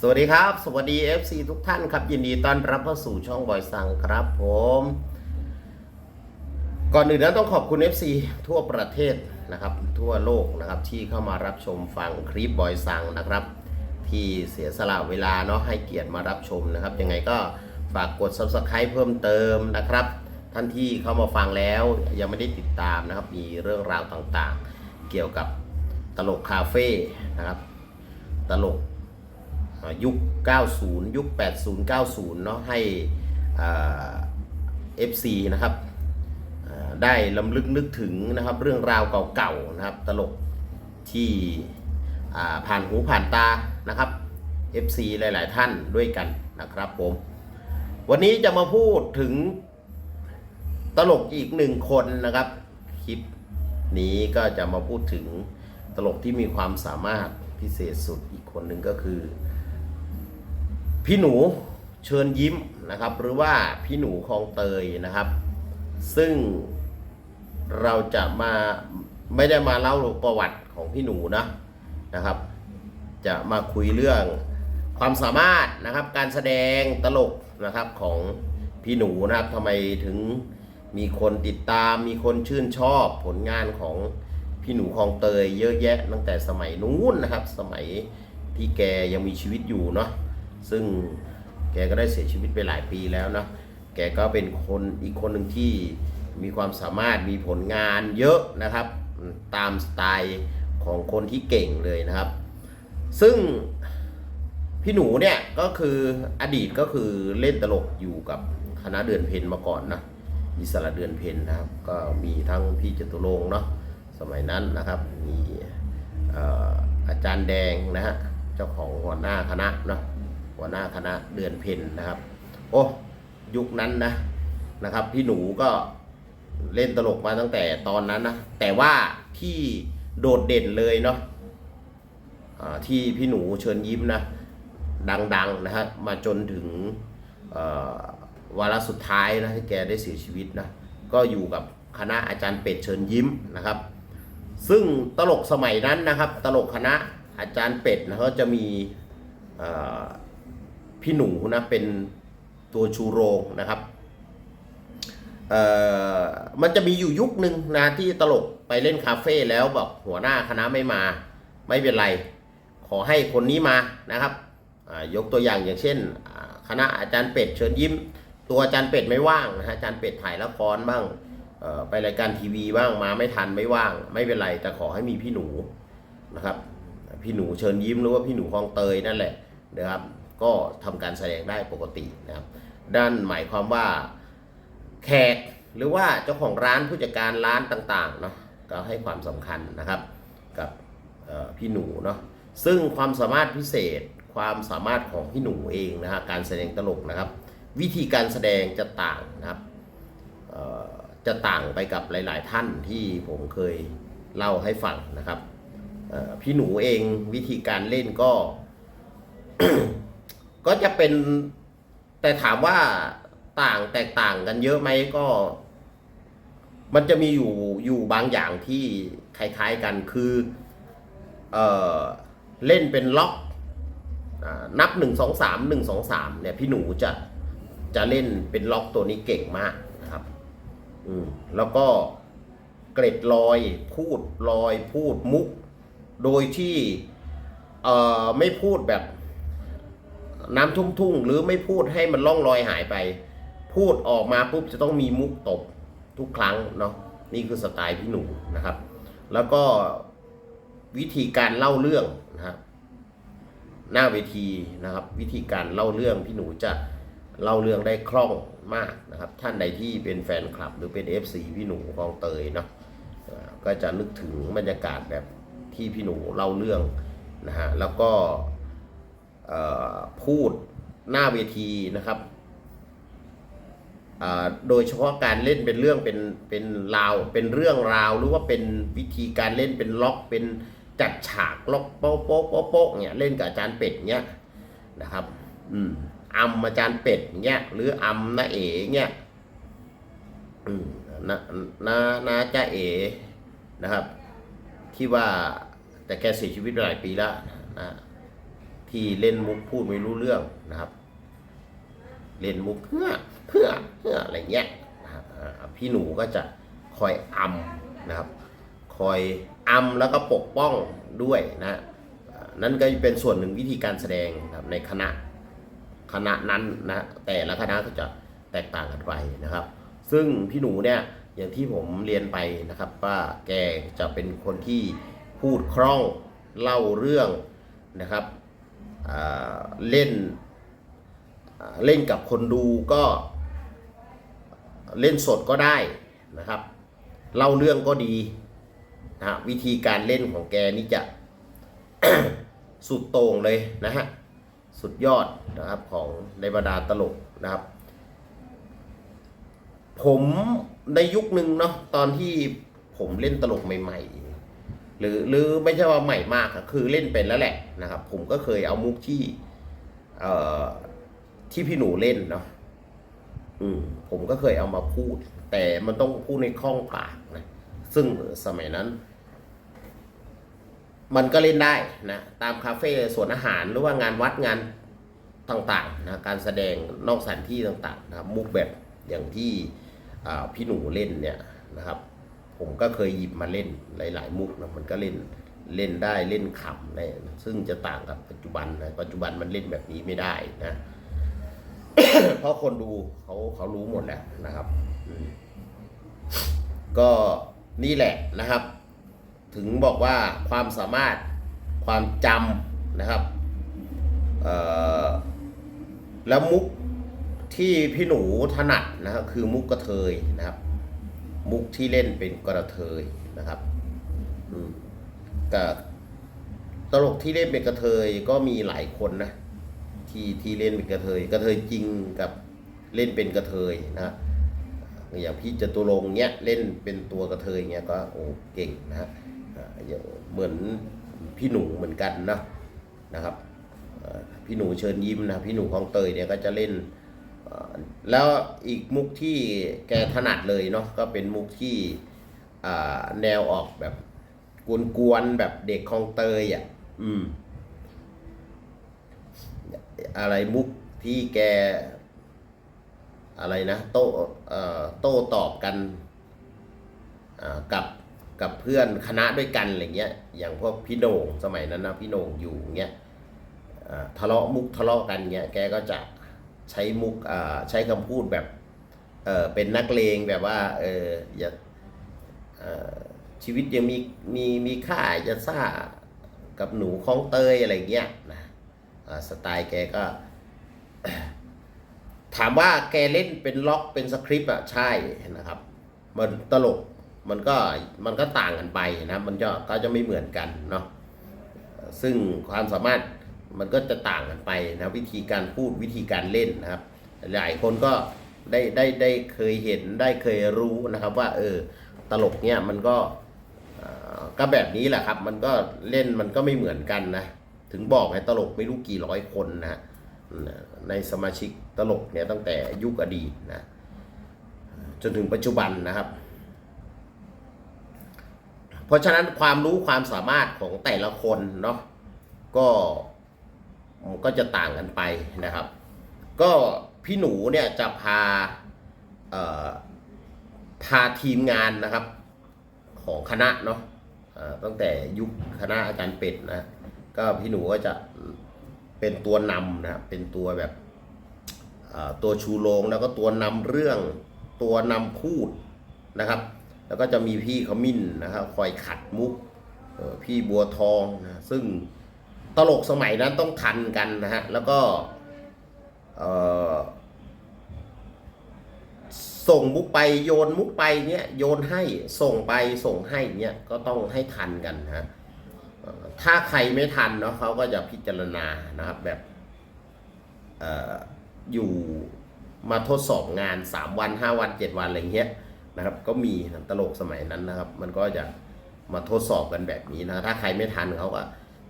สวัสดีครับ สวัสดี FC ทุกท่านครับ ยินดีต้อนรับเข้าสู่ช่องบอยสังครับผม ก่อนอื่นนั้นต้องขอบคุณ FC ทั่วประเทศนะครับ ทั่วโลกนะครับที่เข้ามารับชมฟังคลิปบอยสังนะครับ ที่เสียสละเวลาเนาะให้เกียรติมารับชมนะครับ ยังไงก็ฝากกด Subscribe เพิ่มเติมนะครับ ท่านที่เข้ามาฟังแล้วยังไม่ได้ติดตามนะครับ มีเรื่องราวต่างๆ เกี่ยวกับตลกคาเฟ่นะครับ ตลก ยุค 90 ยุค 80 90 เนาะให้อ่า FC นะครับได้ลำลึกนึกถึงนะครับเรื่องราวเก่าๆนะครับตลกที่ผ่านหูผ่านตานะครับ FC หลายๆท่านด้วยกันนะครับผม วันนี้จะมาพูดถึงตลกอีกหนึ่งคนนะครับ คลิปนี้ก็จะมาพูดถึงตลกที่มีความสามารถพิเศษสุดอีกคนหนึ่งก็คือ พี่หนูเชิญยิ้มนะครับ หรือว่าพี่หนูคลองเตยนะครับ ซึ่งเราจะมาไม่ได้มาเล่าประวัติของพี่หนูนะนะครับ จะมาคุยเรื่องความสามารถนะครับการแสดงตลกนะครับของพี่หนูนะครับทำไมถึงมีคนติดตามมีคนชื่นชอบผลงานของพี่หนูคลองเตยเยอะแยะตั้งแต่สมัยนู้นนะครับ สมัยที่แกยังมีชีวิตอยู่เนาะ ซึ่งแกก็ได้เสียชีวิตไปหลายปีแล้วนะแกก็เป็นคนอีกคนหนึ่งที่มีความสามารถมีผลงานเยอะนะครับตามสไตล์ของคนที่เก่งเลยนะครับ ซึ่งพี่หนูเนี่ยก็คืออดีตก็คือเล่นตลกอยู่กับคณะเดือนเพนมาก่อนนะอิสระเดือนเพนนะครับ ก็มีทั้งพี่จตุรงเนาะสมัยนั้นนะครับมีเอ่ออาจารย์แดงนะฮะเจ้าของหัวหน้าคณะเนาะ หัวหน้าคณะเดือนเพ็ญนะครับ โอ้ยุคนั้นนะนะครับ พี่หนูก็เล่นตลกมาตั้งแต่ตอนนั้นนะ แต่ว่าที่โดดเด่นเลยเนาะที่พี่หนูเชิญยิ้มนะ ดังๆนะฮะมาจนถึงเอ่อวาระสุดท้ายนะที่แกได้เสียชีวิตนะก็อยู่กับคณะอาจารย์เป็ดเชิญยิ้มนะครับ ซึ่งตลกสมัยนั้นนะครับ ตลกคณะอาจารย์เป็ดนะเขาจะมี พี่หนูนะเป็นตัวชูโรงนะครับเอ่อมันจะมีอยู่ยุคหนึ่งนะที่ตลกไปเล่นคาเฟ่แล้วแบบหัวหน้าคณะไม่มาไม่เป็นไร ขอให้คนนี้มานะครับยกตัวอย่างอย่างเช่น คณะอาจารย์เป็ดเชิญยิ้ม ตัวอาจารย์เป็ดไม่ว่างนะฮะอาจารย์เป็ดถ่ายละครบ้างไปรายการทีวีบ้างมาไม่ทันไม่ว่าง ไม่เป็นไรแต่ขอให้มีพี่หนูนะครับ พี่หนูเชิญยิ้มหรือว่าพี่หนูคลองเตยนั่นแหละนะครับ ก็ทำการแสดงได้ปกตินะครับด้านหมายความว่าแขกหรือว่าเจ้าของร้านผู้จัดการร้านต่างๆเนาะก็ให้ความสำคัญนะครับกับพี่หนูเนาะซึ่งความสามารถพิเศษความสามารถของพี่หนูเองนะฮะการแสดงตลกนะครับ วิธีการแสดงจะต่างนะครับจะต่างไปกับหลาย ๆ ท่านที่ผมเคยเล่าให้ฟังนะครับพี่หนูเองวิธีการเล่นก็ ก็จะเป็นแต่ถามว่าต่างแตกต่างกันเยอะไหมก็ มันจะมีอยู่อยู่บางอย่างที่คล้ายๆกันคือเออเล่นเป็นล็อกนับหนึ่งสองสามหนึ่งสองสามเนี่ยพี่หนูจะจะเล่นเป็นล็อกตัวนี้เก่งมากนะครับ อืมแล้วก็เกร็ดลอยพูดลอยพูดมุก โดยที่เอ่อไม่พูดแบบ น้ำทุ่งๆ หรือไม่พูดให้มันล่องลอยหายไป พูดออกมาปุ๊บจะต้องมีมุกตบทุกครั้งเนาะนี่คือสไตล์พี่หนูนะครับ แล้วก็วิธีการเล่าเรื่องนะครับหน้าเวทีนะครับ วิธีการเล่าเรื่องพี่หนูจะเล่าเรื่องได้คล่องมากนะครับ ท่านใดที่เป็นแฟนคลับ หรือเป็น FC พี่หนูคองเตยเนาะก็จะนึกถึงบรรยากาศแบบที่พี่หนูเล่าเรื่องนะฮะแล้วก็ พูดหน้าเวทีนะครับโดยเฉพาะการเล่นเป็นเรื่องเป็นเป็นราว เป็นเรื่องราวหรือว่าเป็นวิธีการเล่นเป็นล็อกเป็นจัดฉากล็อกโป๊ะโป๊ะโป๊ะโป๊ะเนี่ยเล่นกับอาจารย์เป็ดเนี่ยนะครับ อืมอำอาจารย์เป็ดเนี่ยหรืออำน้าเอ๋เนี่ยอืมนานานาจ้าเอ๋นะครับ ที่ว่าแต่แกเสียชีวิตไปหลายปีแล้วนะ ที่เล่นมุกพูดไม่รู้เรื่องนะครับ เล่นมุกเพื่อเพื่อเพื่ออะไรเงี้ยนะครับพี่หนูก็จะคอยอำนะครับ คอยอำแล้วก็ปกป้องด้วยนะนั่นก็เป็นส่วนหนึ่งวิธีการแสดงนะครับในคณะคณะนั้นนะแต่ละคณะก็จะแตกต่างกันไปนะครับ ซึ่งพี่หนูเนี่ยอย่างที่ผมเรียนไปนะครับว่าแกจะเป็นคนที่พูดคล่องเล่าเรื่องนะครับ เล่นเล่นกับคนดูก็เล่นสดก็ได้นะครับ เล่าเรื่องก็ดีนะฮะวิธีการเล่นของแกนี่จะสุดโต่งเลยนะฮะสุดยอดนะครับของในบรรดาตลกนะครับ ผมในยุคหนึ่งเนาะตอนที่ผมเล่นตลกใหม่ ๆ หรือหรือไม่ใช่ว่าใหม่มากคือเล่นเป็นแล้วแหละนะครับ ผมก็เคยเอามุกที่เอ่อที่พี่หนูเล่นเนาะอืมผมก็เคยเอามาพูด แต่มันต้องพูดในคล่องปากนะซึ่งสมัยนั้น มันก็เล่นได้นะตามคาเฟ่สวนอาหารหรือว่างานวัดงานต่างๆนะการแสดงนอกสถานที่ต่างๆนะครับมุกแบบอย่างที่อ่าพี่หนูเล่นเนี่ยนะครับ ผมก็เคยหยิบมาเล่นหลาย ๆ มุกนะมันก็เล่นเล่นได้เล่นขำได้ซึ่งจะต่างกับปัจจุบันนะปัจจุบันมันเล่นแบบนี้ไม่ได้นะ เพราะคนดูเขาเขารู้หมดแล้วนะครับก็นี่แหละนะครับ ถึงบอกว่าความสามารถความจำนะครับแล้วมุกที่พี่หนูถนัดนะครับคือมุกกระเทยนะครับ มุกที่เล่นเป็นกระเทยนะครับกับตลกที่เล่นเป็นกระเทยก็มีหลายคนนะที่ที่เล่นเป็นกระเทยกระเทยจริงกับเล่นเป็นกระเทยนะอย่างพี่จตุรงเนี้ยเล่นเป็นตัวกระเทยเนี้ยก็โอ้เก่งนะฮะเหมือนพี่หนูเหมือนกันนะนะครับพี่หนูเชิญยิ้มนะพี่หนูของเตยเนี่ยก็จะเล่น แล้วอีกมุกที่แกถนัดเลยเนาะก็เป็นมุกที่แนวออกแบบกวนๆแบบเด็กของเตยอะอืม อะไรมุกที่แก อะไรนะ โต้โต้ตอบกันกับกับเพื่อนคณะด้วยกันอะไรเงี้ย อย่างพวกพี่โหน่งสมัยนั้นนะพี่โหน่งอยู่เงี้ยทะเลาะมุกทะเลาะกันเงี้ยแกก็จะ ใช้มุกอ่าใช้คำพูดแบบเออเป็นนักเลงแบบว่าเอออย่าชีวิตยังมีมีมีค่าจะซ่ากับหนูของเตยอะไรเงี้ยนะสไตล์แกก็ ถามว่าแกเล่นเป็นล็อกเป็นสคริปต์อะใช่นะครับ มันตลกมันก็มันก็ต่างกันไปนะมันก็ก็จะไม่เหมือนกันเนาะซึ่งความสามารถ มันก็จะต่างกันไปนะวิธีการพูดวิธีการเล่นนะครับ หลายคนก็ได้ได้ได้เคยเห็นได้เคยรู้นะครับว่าเออตลกเนี่ยมันก็ก็แบบนี้แหละครับมันก็เล่นมันก็ไม่เหมือนกันนะถึงบอกไงตลกไม่รู้กี่ร้อยคนนะฮะในสมาชิกตลกเนี่ยตั้งแต่ยุคอดีตนะจนถึงปัจจุบันนะครับ เพราะฉะนั้นความรู้ความสามารถของแต่ละคนเนาะก็ ก็จะต่างกันไปนะครับ ก็พี่หนูเนี่ยจะพาเอ่อพาทีมงานนะครับของคณะเนาะเอ่อตั้งแต่ยุคคณะอาจารย์เป็ดนะก็พี่หนูก็จะเป็นตัวนำนะครับเป็นตัวแบบเอ่อตัวชูโรงแล้วก็ตัวนำเรื่องตัวนำพูดนะครับ แล้วก็จะมีพี่ขมิ้นนะครับคอยขัดมุกพี่บัวทองนะซึ่ง ตลกสมัยนั้นต้องทันกันนะฮะ แล้วก็ส่งมุกไปโยนมุกไปเนี้ยโยนให้ส่งไปส่งให้เนี้ยก็ต้องให้ทันกันนะฮะถ้าใครไม่ทันเนาะเขาก็จะพิจารณานะครับแบบเอ่ออยู่มาทดสอบงาน 3 วัน 5 วัน 7 วันอะไรเงี้ยนะครับ ก็มีตลกสมัยนั้นนะครับ มันก็จะมาทดสอบกันแบบนี้นะถ้าใครไม่ทันเขาก็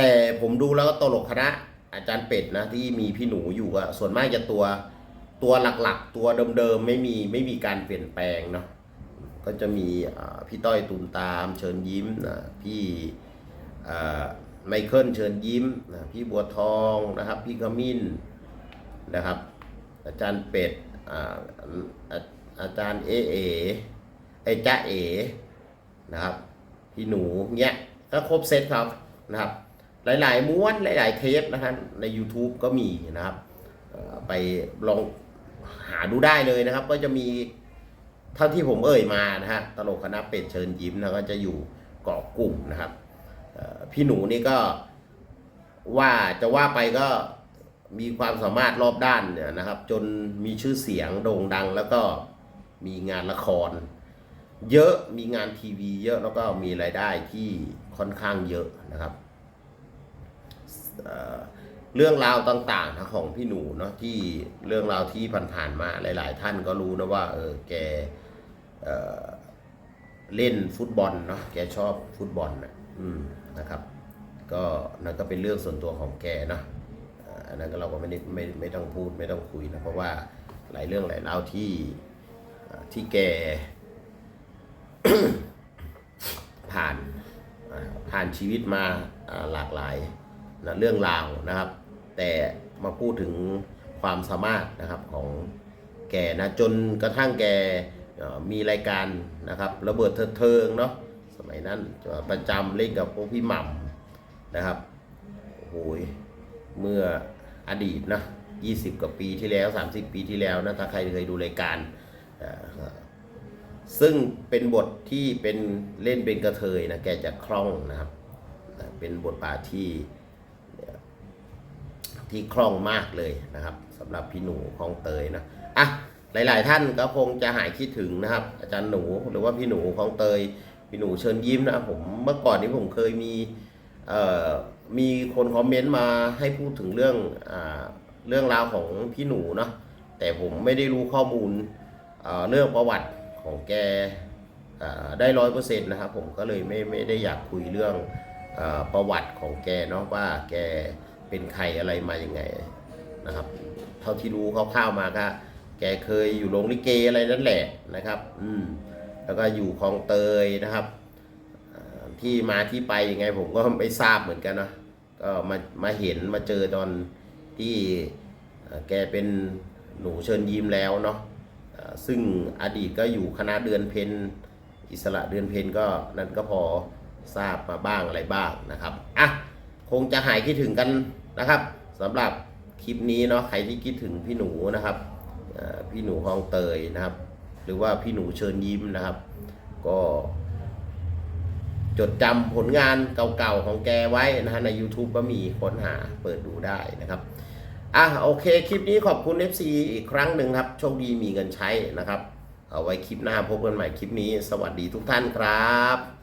แต่ผมดูแล้วก็ตลกคณะอาจารย์เป็ดนะที่มีพี่หนูอยู่ก็ส่วนมากจะตัวตัวหลักๆ ตัวเดิมๆไม่มีไม่มีการเปลี่ยนแปลงเนาะก็จะมีพี่ต้อยตูมตามเชิญยิ้มนะพี่ไมเคิลเชิญยิ้มนะพี่บัวทองนะครับ พี่ขมิ้นนะครับ อาจารย์เป็ดอาอาอาจารย์เอเอไอจ้าเอนะครับ พี่หนูเนี้ยก็ครบเซตครับนะครับ หลาย ๆ ม้วนหลาย ๆ เทปนะครับใน YouTube ก็มีนะครับไปลองหาดูได้เลยนะครับ ก็จะมีเท่าที่ผมเอ่ยมานะฮะตลกคณะเป็ดเชิญยิ้มนะก็จะอยู่เกาะกลุ่มนะครับพี่หนูนี่ก็ว่าจะว่าไปก็มีความสามารถรอบด้านเนี่ยนะครับ จนมีชื่อเสียงโด่งดัง แล้วก็มีงานละคร เยอะมีงานทีวี เยอะแล้วก็มีรายได้ที่ค่อนข้างเยอะนะครับ เรื่องราวต่างๆนะของพี่หนูเนาะที่เรื่องราวที่ผ่านๆมาหลาย ๆ ท่านก็รู้นะว่าเออแกเอเล่นฟุตบอลเนาะแกชอบฟุตบอลนะอืมนะครับ ก็นั่นก็เป็นเรื่องส่วนตัวของแกเนาะอันนั้นก็เราก็ไม่ได้ไม่ไม่ต้องพูดไม่ต้องคุยนะเพราะว่าหลายเรื่องหลายราวที่ที่แกผ่านผ่านชีวิตมาหลากหลาย นะเรื่องราวนะครับ แต่มาพูดถึงความสามารถนะครับของแกนะจนกระทั่งแกมีรายการนะครับระเบิดเถิดเทิงเนาะสมัยนั้นประจำเล่นกับพวกพี่หม่ำนะครับโอ้โหยเมื่ออดีตนะ20 กว่าปีที่แล้ว 30 ปีที่แล้วนะถ้าใครเคยดูรายการ ซึ่งเป็นบทที่เป็นเล่นเป็นกระเทยนะแกจะคล่องนะครับ เป็นบทบาทที่ ที่คล่องมากเลยนะครับสำหรับพี่หนูคลองเตยนะอะหลายๆท่านก็คงจะหายคิดถึงนะครับ อาจารย์หนูหรือว่าพี่หนูคลองเตย พี่หนูเชิญยิ้มนะผมเมื่อก่อนนี้ผมเคยมีเอ่อมีคนคอมเมนต์มาให้พูดถึงเรื่องอ่าเรื่องราวของพี่หนูเนาะแต่ผมไม่ได้รู้ข้อมูลเอ่อเรื่องประวัติของแกได้ร้อยเปอร์เซ็นต์นะครับผมก็เลยไม่ไม่ได้อยากคุยเรื่องอประวัติของแกเนาะว่าแก เป็นใครอะไรมาอย่างไงนะครับ เท่าที่รู้คร่าวๆมาก็แกเคยอยู่โรงลิเกอะไรนั่นแหละนะครับ อืม แล้วก็อยู่คลองเตยนะครับ ที่มาที่ไปยังไง ผมก็ไม่ทราบเหมือนกันนะก็มามาเห็นมาเจอตอนที่แกเป็นหนูเชิญยิ้มแล้วเนาะซึ่งอดีตก็อยู่คณะเดือนเพนอิสระเดือนเพนก็นั่นก็พอทราบมาบ้างอะไรบ้างนะครับ อะ คงจะหายคิดถึงกันนะครับสำหรับคลิปนี้เนาะใครที่คิดถึงพี่หนูนะครับพี่หนูคลองเตยนะครับ หรือว่าพี่หนูเชิญยิ้มนะครับ ก็ จดจำผลงานเก่าๆของแกไว้นะฮะใน YouTube ก็มีค้นหาเปิดดูได้นะครับอะโอเค คลิปนี้ขอบคุณ FC อีกครั้งหนึ่งครับโชคดีมีเงินใช้นะครับ เอาไว้คลิปหน้าพบกันใหม่คลิปนี้ สวัสดีทุกท่านครับ